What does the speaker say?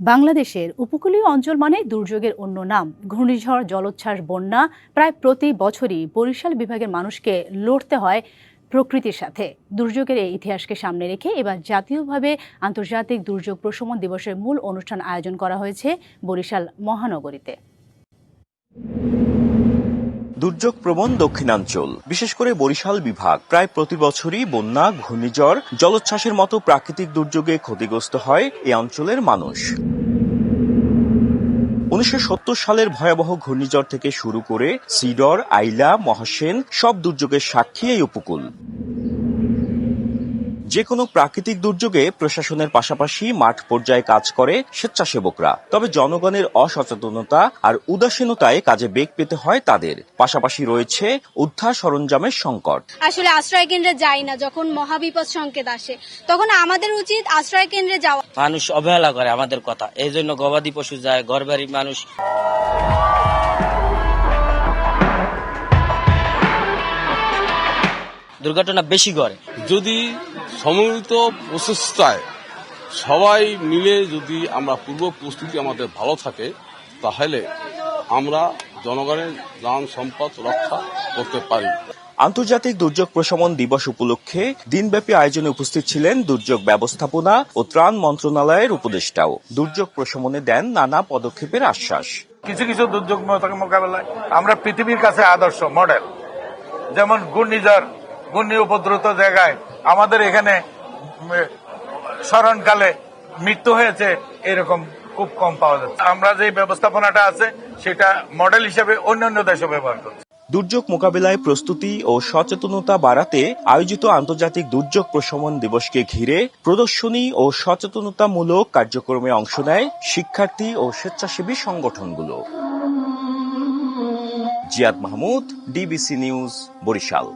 বাংলাদেশের উপকূলীয় অঞ্চল মানে দুর্যোগের অন্য নাম। ঘূর্ণিঝড়, জলোচ্ছ্বাস, বন্যা প্রায় প্রতি বছরই বরিশাল বিভাগের মানুষকে লড়তে হয় প্রকৃতির সাথে। দুর্যোগের এই ইতিহাসকে সামনে রেখে এবার জাতীয়ভাবে আন্তর্জাতিক দুর্যোগ প্রশমন দিবসের মূল অনুষ্ঠান আয়োজন করা হয়েছে বরিশাল মহানগরীতে। দুর্যোগ প্রবণ দক্ষিণাঞ্চল, বিশেষ করে বরিশাল বিভাগ। প্রায় প্রতি বছরই বন্যা, ঘূর্ণিঝড়, জলোচ্ছ্বাসের মতো প্রাকৃতিক দুর্যোগে ক্ষতিগ্রস্ত হয় এ অঞ্চলের মানুষ। উনিশশো সত্তর সালের ভয়াবহ ঘূর্ণিঝড় থেকে শুরু করে সিডর, আইলা, মহাসেন সব দুর্যোগের সাক্ষী এই উপকূল। যে কোনো প্রাকৃতিক দুর্যোগে প্রশাসনের পাশাপাশি মাঠ পর্যায়ে কাজ করে স্বেচ্ছাসেবকরা। তবে জনগণের অসচেতনতা আর উদাসীনতায় কাজে বেগ পেতে হয় তাদের। পাশাপাশি রয়েছে উদ্ধার সরঞ্জামের সংকট। আসলে আশ্রয় কেন্দ্রে যাই না যখন মহাবিপদ সংকেত আসে তখন আমাদের উচিত আশ্রয় কেন্দ্রে যাওয়া। মানুষ অবহেলা করে আমাদের কথা এই জন্য গবাদি পশু যায় ঘরবাড়ি মানুষ দুর্ঘটনা বেশি করে যদি সম্মিলিত প্রচেষ্টায় সবাই মিলে যদি আমরা পূর্ব প্রস্তুতি আমাদের ভালো থাকে তাহলে আমরা জনগণের যান সম্পদ রক্ষা করতে পারি। আন্তর্জাতিক দুর্যোগ প্রশমন দিবস উপলক্ষে দিনব্যাপী আয়োজনে উপস্থিত ছিলেন দুর্যোগ ব্যবস্থাপনা ও ত্রাণ মন্ত্রণালয়ের উপদেষ্টাও। দুর্যোগ প্রশমনে দেন নানা পদক্ষেপের আশ্বাস। কিছু কিছু দুর্যোগ মোকাবেলায় আমরা পৃথিবীর কাছে আদর্শ মডেল যেমন ঘূর্ণিঝড় ঘূর্ণি উপদ্রুত জায়গায়। আমাদের এখানে স্মরণকালে মৃত্যু হয়েছে, এরকম খুব কম পাওয়া যাচ্ছে। আমরা যে ব্যবস্থাপনাটা আছে, সেটা মডেল হিসেবে অন্যান্য দেশে ব্যবহার করছি। দুর্যোগ মোকাবিলায় প্রস্তুতি ও সচেতনতা বাড়াতে আয়োজিত আন্তর্জাতিক দুর্যোগ প্রশমন দিবসকে ঘিরে প্রদর্শনী ও সচেতনতামূলক কার্যক্রমে অংশ নেয় শিক্ষার্থী ও স্বেচ্ছাসেবী সংগঠনগুলো। Ziad Mahmud, DBC news, Barishal.